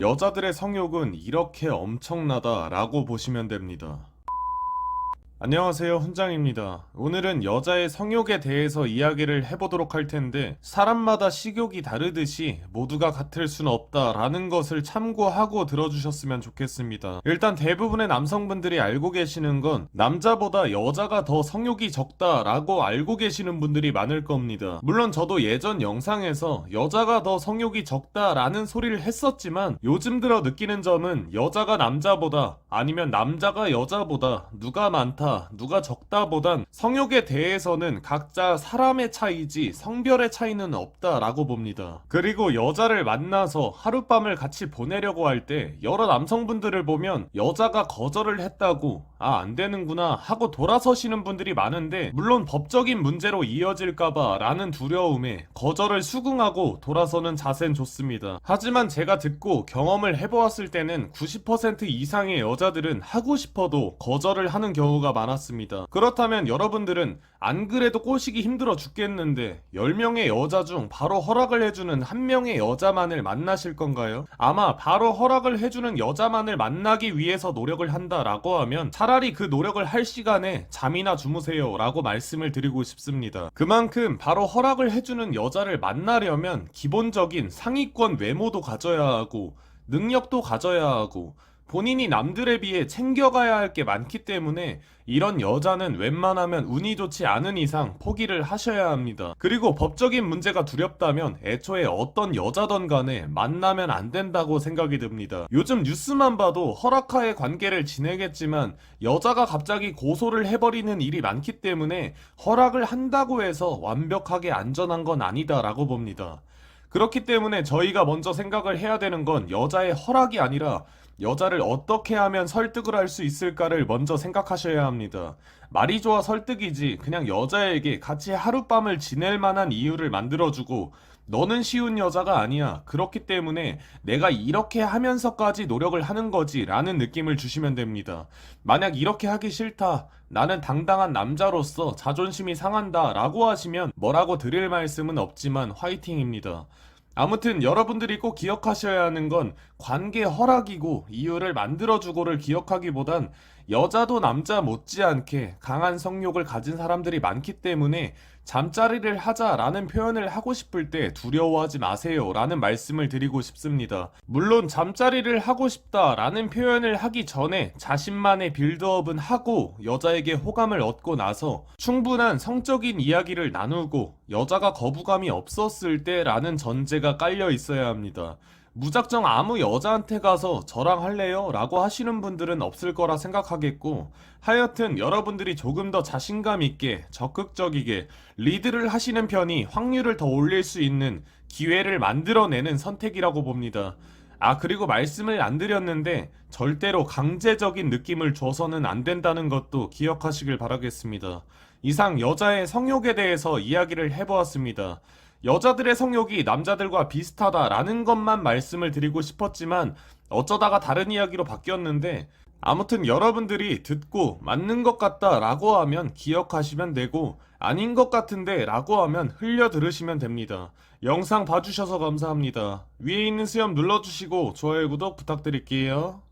여자들의 성욕은 이렇게 엄청나다라고 보시면 됩니다. 안녕하세요 훈장입니다. 오늘은 여자의 성욕에 대해서 이야기를 해보도록 할 텐데 사람마다 식욕이 다르듯이 모두가 같을 순 없다라는 것을 참고하고 들어주셨으면 좋겠습니다. 일단 대부분의 남성분들이 알고 계시는 건 남자보다 여자가 더 성욕이 적다라고 알고 계시는 분들이 많을 겁니다. 물론 저도 예전 영상에서 여자가 더 성욕이 적다라는 소리를 했었지만 요즘 들어 느끼는 점은 여자가 남자보다 아니면 남자가 여자보다 누가 많다 누가 적다보단 성욕에 대해서는 각자 사람의 차이지 성별의 차이는 없다라고 봅니다. 그리고 여자를 만나서 하룻밤을 같이 보내려고 할 때 여러 남성분들을 보면 여자가 거절을 했다고 아 안 되는구나 하고 돌아서시는 분들이 많은데 물론 법적인 문제로 이어질까봐 라는 두려움에 거절을 수긍하고 돌아서는 자세는 좋습니다. 하지만 제가 듣고 경험을 해보았을 때는 90% 이상의 여자들은 하고 싶어도 거절을 하는 경우가 많았습니다. 그렇다면 여러분들은 안 그래도 꼬시기 힘들어 죽겠는데 10명의 여자 중 바로 허락을 해주는 한 명의 여자만을 만나실 건가요? 아마 바로 허락을 해주는 여자만을 만나기 위해서 노력을 한다라고 하면 차라리 그 노력을 할 시간에 잠이나 주무세요 라고 말씀을 드리고 싶습니다. 그만큼 바로 허락을 해주는 여자를 만나려면 기본적인 상위권 외모도 가져야 하고 능력도 가져야 하고 본인이 남들에 비해 챙겨가야 할 게 많기 때문에 이런 여자는 웬만하면 운이 좋지 않은 이상 포기를 하셔야 합니다. 그리고 법적인 문제가 두렵다면 애초에 어떤 여자던 간에 만나면 안 된다고 생각이 듭니다. 요즘 뉴스만 봐도 허락하에 관계를 지내겠지만 여자가 갑자기 고소를 해버리는 일이 많기 때문에 허락을 한다고 해서 완벽하게 안전한 건 아니다라고 봅니다. 그렇기 때문에 저희가 먼저 생각을 해야 되는 건 여자의 허락이 아니라 여자를 어떻게 하면 설득을 할 수 있을까를 먼저 생각하셔야 합니다. 말이 좋아 설득이지 그냥 여자에게 같이 하룻밤을 지낼 만한 이유를 만들어주고 너는 쉬운 여자가 아니야. 그렇기 때문에 내가 이렇게 하면서까지 노력을 하는 거지 라는 느낌을 주시면 됩니다. 만약 이렇게 하기 싫다. 나는 당당한 남자로서 자존심이 상한다 라고 하시면 뭐라고 드릴 말씀은 없지만 화이팅입니다. 아무튼 여러분들이 꼭 기억하셔야 하는 건 관계 허락이고 이유를 만들어주고를 기억하기보단 여자도 남자 못지않게 강한 성욕을 가진 사람들이 많기 때문에 잠자리를 하자라는 표현을 하고 싶을 때 두려워하지 마세요 라는 말씀을 드리고 싶습니다. 물론 잠자리를 하고 싶다라는 표현을 하기 전에 자신만의 빌드업은 하고 여자에게 호감을 얻고 나서 충분한 성적인 이야기를 나누고 여자가 거부감이 없었을 때라는 전제가 깔려 있어야 합니다. 무작정 아무 여자한테 가서 저랑 할래요? 라고 하시는 분들은 없을 거라 생각하겠고, 하여튼 여러분들이 조금 더 자신감 있게 적극적이게 리드를 하시는 편이 확률을 더 올릴 수 있는 기회를 만들어내는 선택이라고 봅니다. 아, 그리고 말씀을 안 드렸는데, 절대로 강제적인 느낌을 줘서는 안 된다는 것도 기억하시길 바라겠습니다. 이상 여자의 성욕에 대해서 이야기를 해보았습니다. 여자들의 성욕이 남자들과 비슷하다라는 것만 말씀을 드리고 싶었지만 어쩌다가 다른 이야기로 바뀌었는데 아무튼 여러분들이 듣고 맞는 것 같다 라고 하면 기억하시면 되고 아닌 것 같은데 라고 하면 흘려 들으시면 됩니다. 영상 봐주셔서 감사합니다. 위에 있는 수염 눌러주시고 좋아요 구독 부탁드릴게요.